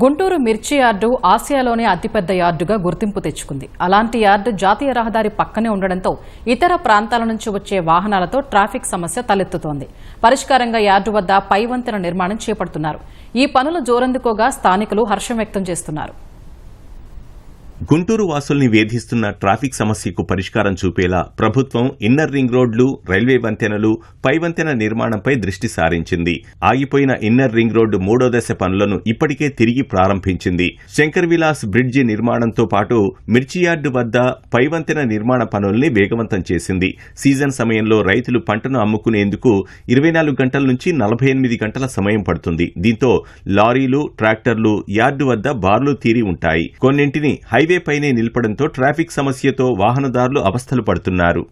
గుంటూరు మిర్చి యార్డు ఆసియాలోనే అతిపెద్ద యార్డుగా గుర్తింపు తెచ్చుకుంది. అలాంటి యార్డు జాతీయ రహదారి పక్కనే ఉండడంతో ఇతర ప్రాంతాల నుంచి వచ్చే వాహనాలతో ట్రాఫిక్ సమస్య తలెత్తుతోంది. పరిష్కారంగా యార్డు వద్ద పై వంతెన నిర్మాణం చేపడుతున్నారు. ఈ పనులు జోరందుకోగా స్థానికులు హర్షం వ్యక్తం చేస్తున్నారు. గుంటూరు వాసుల్ని వేధిస్తున్న ట్రాఫిక్ సమస్యకు పరిష్కారం చూపేలా ప్రభుత్వం ఇన్నర్ రింగ్ రోడ్లు రైల్వే వంతెనలు పై వంతెన నిర్మాణంపై దృష్టి సారించింది. ఆగిపోయిన ఇన్నర్ రింగ్ రోడ్డు మూడో దశ పనులను ఇప్పటికే తిరిగి ప్రారంభించింది. శంకర్ విలాస్ బ్రిడ్జి నిర్మాణంతో పాటు మిర్చి యార్డు వద్ద పై వంతెన నిర్మాణ పనుల్ని వేగవంతం చేసింది. సీజన్ సమయంలో రైతులు పంటను అమ్ముకునేందుకు ఇరవై నాలుగు గంటల నుంచి నలభై ఎనిమిది గంటల సమయం పడుతుంది. దీంతో లారీలు ట్రాక్టర్లు యార్డు వద్ద బార్లు తీరి ఉంటాయి. కొన్నింటిని హై పైనే నిలపడంతో ట్రాఫిక్ సమస్యతో వాహనదారులు అవస్థలు పడుతున్నారు.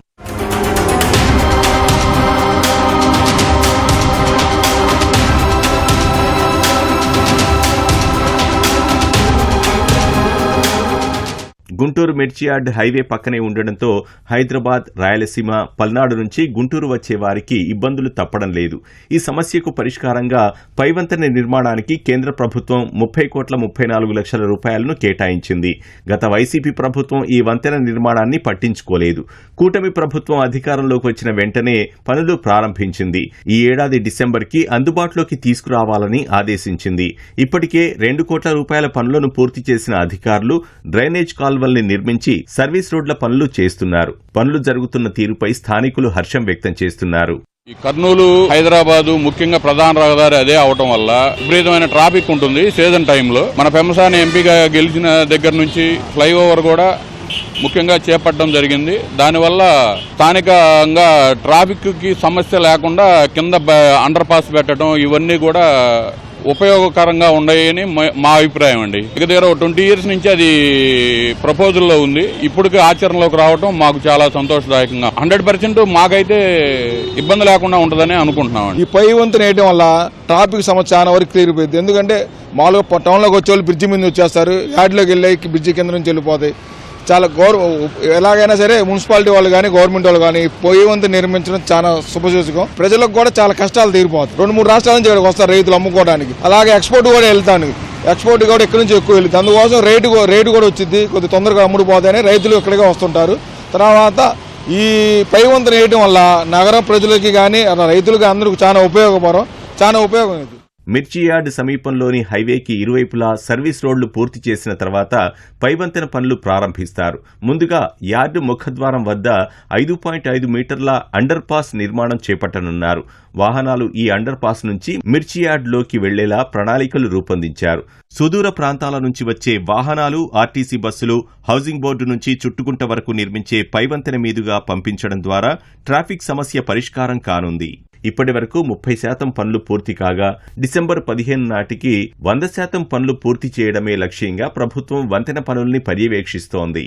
గుంటూరు మిర్చియార్డ్ హైవే పక్కనే ఉండడంతో హైదరాబాద్ రాయలసీమ పల్నాడు నుంచి గుంటూరు వచ్చే వారికి ఇబ్బందులు తప్పడం లేదు. ఈ సమస్యకు పరిష్కారంగా పైవంతెన నిర్మాణానికి కేంద్ర ప్రభుత్వం ముప్పై కోట్ల ముప్పై నాలుగు లక్షల రూపాయలను కేటాయించింది. గత వైసీపీ ప్రభుత్వం ఈ వంతెన నిర్మాణాన్ని పట్టించుకోలేదు. కూటమి ప్రభుత్వం అధికారంలోకి వచ్చిన వెంటనే పనులు ప్రారంభించింది. ఈ ఏడాది డిసెంబర్కి అందుబాటులోకి తీసుకురావాలని ఆదేశించింది. ఇప్పటికే రెండు కోట్ల రూపాయల పనులను పూర్తి చేసిన అధికారులు డ్రైనేజ్ కాల్వల్ని నిర్మించి సర్వీస్ రోడ్ల పనులు చేస్తున్నారు. పనులు జరుగుతున్న తీరుపై స్థానికులు హర్షం వ్యక్తం చేస్తున్నారు. ఈ కర్నూలు హైదరాబాదు ముఖ్యంగా ప్రధాన రహదారి అదే అవటం వల్ల విపరీతమైన ట్రాఫిక్ ఉంటుంది సీజన్ టైంలో. మన పెంసాని ఎంపీగా గెలిచిన దగ్గర నుంచి ఫ్లైఓవర్ కూడా ముఖ్యంగా చేపట్టడం జరిగింది. దానివల్ల స్థానికంగా ట్రాఫిక్కి సమస్య లేకుండా కింద అండర్ పాస్ పెట్టడం ఇవన్నీ కూడా ఉపయోగకరంగా ఉన్నాయని మా అభిప్రాయం అండి. ఇక దగ్గర ట్వంటీ ఇయర్స్ నుంచి అది ప్రపోజల్లో ఉంది. ఇప్పటికి ఆచరణలోకి రావడం మాకు చాలా సంతోషదాయకంగా. హండ్రెడ్ పర్సెంట్ మాకైతే ఇబ్బంది లేకుండా ఉంటుందని అనుకుంటున్నాం ఈ పై వంతు వేయడం వల్ల ట్రాఫిక్ సమస్య చాలా వరకు క్లియర్ అయిపోయింది ఎందుకంటే మామూలుగా టౌన్లోకి వచ్చే వాళ్ళు బ్రిడ్జి మీద వచ్చేస్తారు. యాడ్లోకి వెళ్ళి బ్రిడ్జి కింద నుంచి వెళ్ళిపోతాయి. చాలా గౌరవ ఎలాగైనా సరే మున్సిపాలిటీ వాళ్ళు కానీ గవర్నమెంట్ వాళ్ళు కానీ పొయ్యి వంతు నిర్మించడం చాలా శుభసూచకం ప్రజలకు కూడా చాలా కష్టాలు తీరిపోతాయి. రెండు మూడు రాష్ట్రాల నుంచి ఇక్కడికి వస్తారు రైతులు అమ్ముకోవడానికి. అలాగే ఎక్స్పోర్ట్ కూడా వెళ్తాను. ఎక్స్పోర్ట్ కూడా ఇక్కడ నుంచి ఎక్కువ వెళ్తుంది. అందుకోసం రేటు రేటు కూడా వచ్చింది. కొద్ది తొందరగా అమ్ముడుపోతాయని రైతులు ఇక్కడికే వస్తుంటారు. తర్వాత ఈ పై వంతెన వేయడం వల్ల నగర ప్రజలకి కానీ రైతులకి అందరికి చాలా ఉపయోగపరం చాలా ఉపయోగం ఇది. మిర్చియార్డ్ సమీపంలోని హైవేకి ఇరువైపులా సర్వీస్ రోడ్లు పూర్తి చేసిన తర్వాత పైవంతెన పనులు ప్రారంభిస్తారు. ముందుగా యార్డు ముఖద్వారం వద్ద ఐదు పాయింట్ ఐదు మీటర్ల అండర్ పాస్ నిర్మాణం చేపట్టనున్నారు. వాహనాలు ఈ అండర్ పాస్ నుంచి మిర్చియార్డ్లోకి వెళ్ళేలా ప్రణాళికలు రూపొందించారు. సుదూర ప్రాంతాల నుంచి వచ్చే వాహనాలు ఆర్టీసీ బస్సులు హౌసింగ్ బోర్డు నుంచి చుట్టుకుంట వరకు నిర్మించే పైవంతెన మీదుగా పంపించడం ద్వారా ట్రాఫిక్ సమస్య పరిష్కారం కానుంది. ఇప్పటి వరకు ముప్పై శాతం పనులు పూర్తి కాగా డిసెంబర్ పదిహేను నాటికి వంద శాతం పనులు పూర్తి చేయడమే లక్ష్యంగా ప్రభుత్వం వంతెన పనుల్ని పర్యవేక్షిస్తోంది.